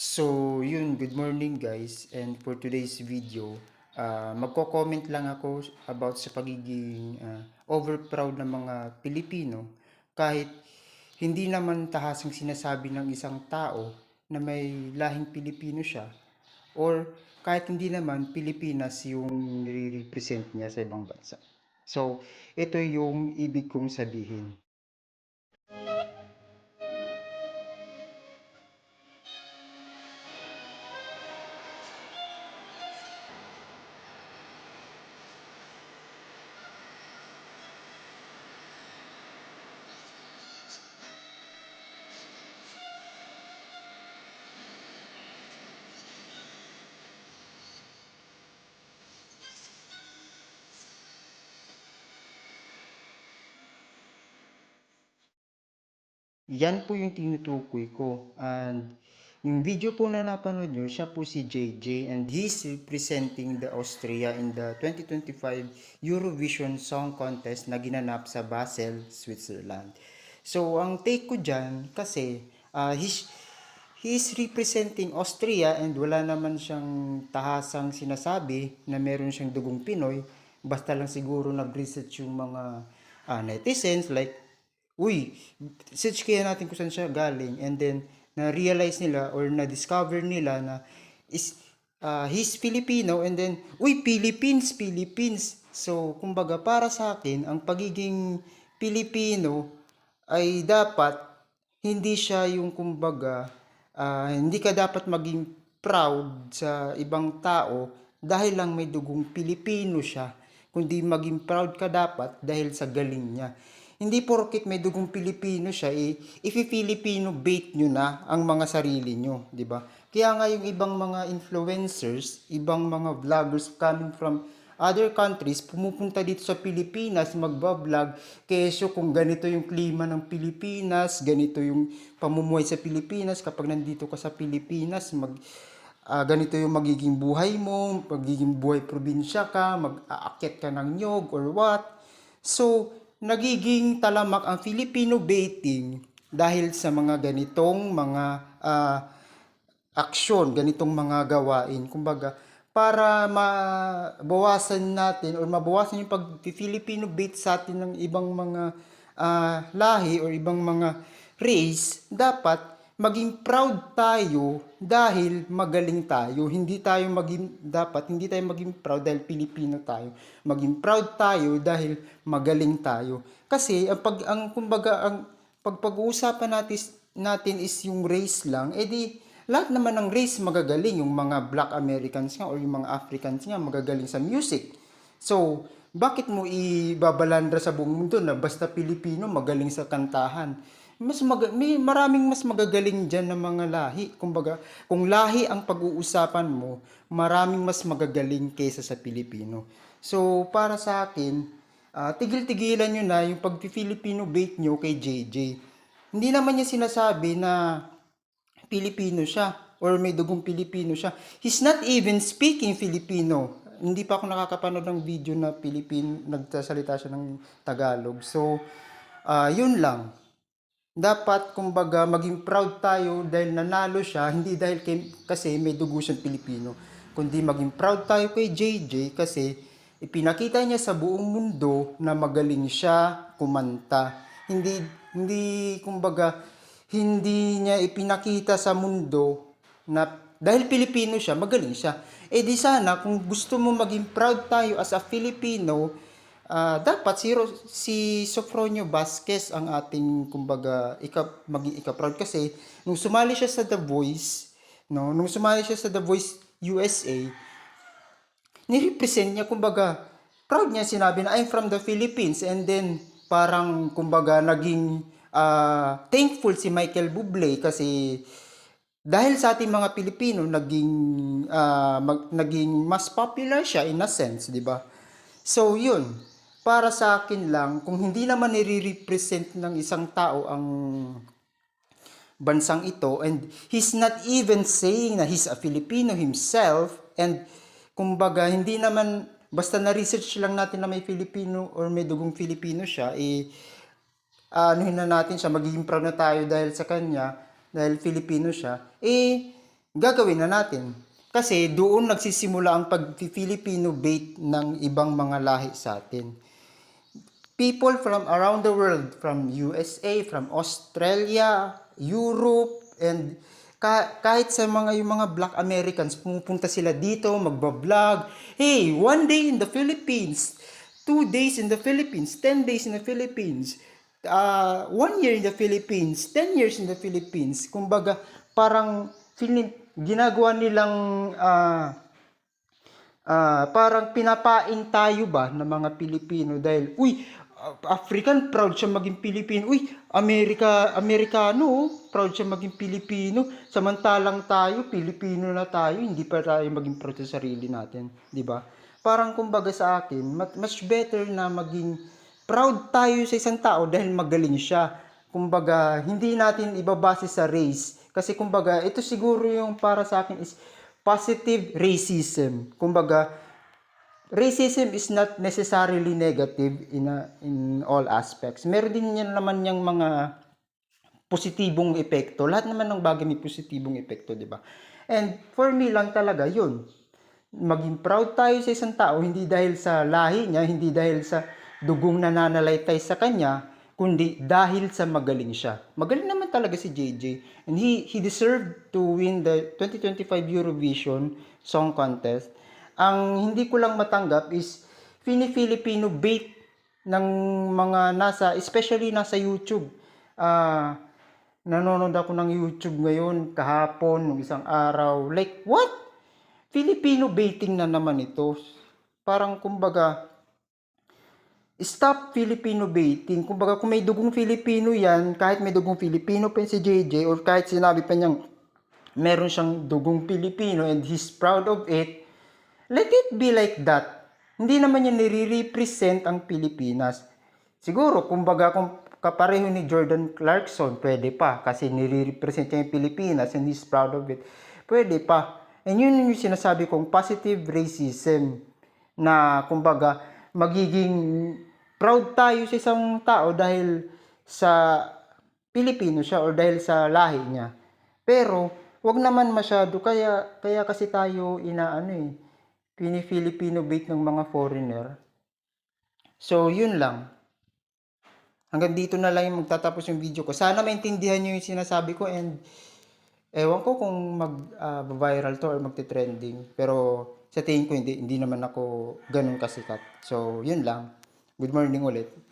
So, yun, good morning guys. And for today's video, ah magko-comment lang ako about sa pagiging ah, overproud ng mga Pilipino kahit hindi naman tahasang sinasabi ng isang tao na may lahing Pilipino siya or kahit hindi naman Pilipinas yung nire-represent niya sa ibang bansa. So, ito yung ibig kong sabihin. Yan po yung tinutukoy ko. And yung video po na napanood nyo, siya po si JJ and he's representing the Austria in the 2025 Eurovision Song Contest na ginanap sa Basel, Switzerland. So, ang take ko dyan, kasi ah, he's, he's representing Austria and wala naman siyang tahasang sinasabi na meron siyang dugong Pinoy. Basta lang siguro nag-research yung mga ah, netizens like uy, search kaya natin kung saan siya galing and then na-realize nila or na-discover nila na is uh, he's Filipino and then uy, Philippines, Philippines. So, kumbaga para sa akin, ang pagiging Pilipino ay dapat hindi siya yung kumbaga ah, hindi ka dapat maging proud sa ibang tao dahil lang may dugong Pilipino siya kundi maging proud ka dapat dahil sa galing niya. Hindi porket may dugong Pilipino siya, eh, ifi-Filipino bait nyo na ang mga sarili nyo, di ba? Kaya nga yung ibang mga influencers, ibang mga vloggers coming from other countries, pumupunta dito sa Pilipinas, magbablog, kesyo kung ganito yung klima ng Pilipinas, ganito yung pamumuhay sa Pilipinas, kapag nandito ka sa Pilipinas, mag, ah, ganito yung magiging buhay mo, magiging buhay probinsya ka, mag-aakyat ka ng nyog or what. So, nagiging talamak ang Filipino baiting dahil sa mga ganitong mga ah, aksyon, ganitong mga gawain. Kumbaga, para mabawasan natin or mabawasan yung pag-Filipino bait sa atin ng ibang mga ah, lahi or ibang mga race, dapat maging proud tayo dahil magaling tayo. Hindi tayo maging dapat hindi tayo maging proud dahil Pilipino tayo. Maging proud tayo dahil magaling tayo. Kasi ang pag ang kumbaga ang pagpag-uusapan natin natin is yung race lang, edi lahat naman ng race magagaling, yung mga black Americans nga or yung mga Africans nga magagaling sa music. So, bakit mo ibabalandra sa buong mundo na basta Pilipino magaling sa kantahan? Mas mag may maraming mas magagaling diyan ng mga lahi. Kumbaga, kung lahi ang pag-uusapan mo, maraming mas magagaling kaysa sa Pilipino. So, para sa akin, ah, tigil-tigilan nyo na yung pag-Filipino bait nyo kay JJ. Hindi naman niya sinasabi na Pilipino siya or may dugong Pilipino siya. He's not even speaking Filipino. Hindi pa ako nakakapanood ng video na Pilipino, nagsasalita siya ng Tagalog. So, ah yun lang. Dapat, kumbaga, maging proud tayo dahil nanalo siya, hindi dahil kay, kasi may dugo siyang Pilipino, kundi maging proud tayo kay JJ kasi ipinakita niya sa buong mundo na magaling siya kumanta. Hindi, hindi, kumbaga, hindi niya ipinakita sa mundo na dahil Pilipino siya, magaling siya. Eh di sana, kung gusto mo maging proud tayo as a Filipino, ah, dapat si, Ro- si Sofronio Vasquez ang ating, kumbaga, ika, maging ika-proud. Kasi, nung sumali siya sa The Voice, no, nung sumali siya sa The Voice USA, nirepresent niya, kumbaga, proud niya sinabi na I'm from the Philippines and then parang kumbaga naging ah, thankful si Michael Bublé kasi dahil sa ating mga Pilipino naging ah, mag- naging mas popular siya in a sense, 'di ba? So, 'yun. Para sa akin lang, kung hindi naman nire-represent ng isang tao ang bansang ito and he's not even saying na he's a Filipino himself and kumbaga hindi naman basta na-research lang natin na may Filipino or may dugong Filipino siya eh anuhin na natin siya magiging proud na tayo dahil sa kanya dahil Filipino siya eh gagawin na natin. Kasi doon nagsisimula ang pag-Filipino bait ng ibang mga lahi sa atin. People from around the world, from USA, from Australia, Europe, and ka- kahit sa mga yung mga black Americans, pumupunta sila dito, magbablog. Hey, one day in the Philippines, two days in the Philippines, 10 days in the Philippines, uh, one year in the Philippines, 10 years in the Philippines. Kumbaga, parang feeling, ginagawa nilang ah, ah, parang pinapain tayo ba ng mga Pilipino dahil, uy, African, proud siya maging Pilipino. Uy, Amerika, Amerikano, proud siya maging Pilipino. Samantalang tayo, Pilipino na tayo, hindi pa tayo maging proud sa sarili natin. di ba? Parang kumbaga sa akin, much better na maging proud tayo sa isang tao dahil magaling siya. Kumbaga, hindi natin ibabase sa race. Kasi kumbaga, ito siguro yung para sa akin is positive racism. Kumbaga, racism is not necessarily negative in a, in all aspects. Meron din yan naman yung mga positibong epekto. Lahat naman ng bagay may positibong epekto, di ba? And for me lang talaga, yun. Maging proud tayo sa isang tao, hindi dahil sa lahi niya, hindi dahil sa dugong nananalaytay sa kanya, kundi dahil sa magaling siya. Magaling naman talaga si JJ. And he, he deserved to win the 2025 Eurovision Song Contest. Ang hindi ko lang matanggap is Fini-Filipino bait ng mga nasa, especially nasa YouTube. Ah, nanonood ako ng YouTube ngayon, kahapon, nung isang araw. Like, what? Filipino baiting na naman ito. Parang kumbaga, stop Filipino baiting. Kumbaga, kung may dugong Filipino yan, kahit may dugong Filipino pa si JJ, or kahit sinabi pa niyang meron siyang dugong Pilipino and he's proud of it, let it be like that. Hindi naman niya nire-represent ang Pilipinas. Siguro, kumbaga, kung kapareho ni Jordan Clarkson, pwede pa. Kasi nire-represent niya yung Pilipinas and he's proud of it. Pwede pa. And yun yung sinasabi kong positive racism. Na, kumbaga, magiging proud tayo sa isang tao dahil sa Pilipino siya or dahil sa lahi niya. Pero, wag naman masyado. Kaya, kaya kasi tayo inaano eh, pini-Filipino bait ng mga foreigner. So, yun lang. Hanggang dito na lang yung magtatapos yung video ko. Sana maintindihan nyo yung sinasabi ko and ewan ko kung mag-viral to or magte-trending. Pero sa tingin ko hindi, hindi naman ako ganun kasikat. So, yun lang. Good morning ulit.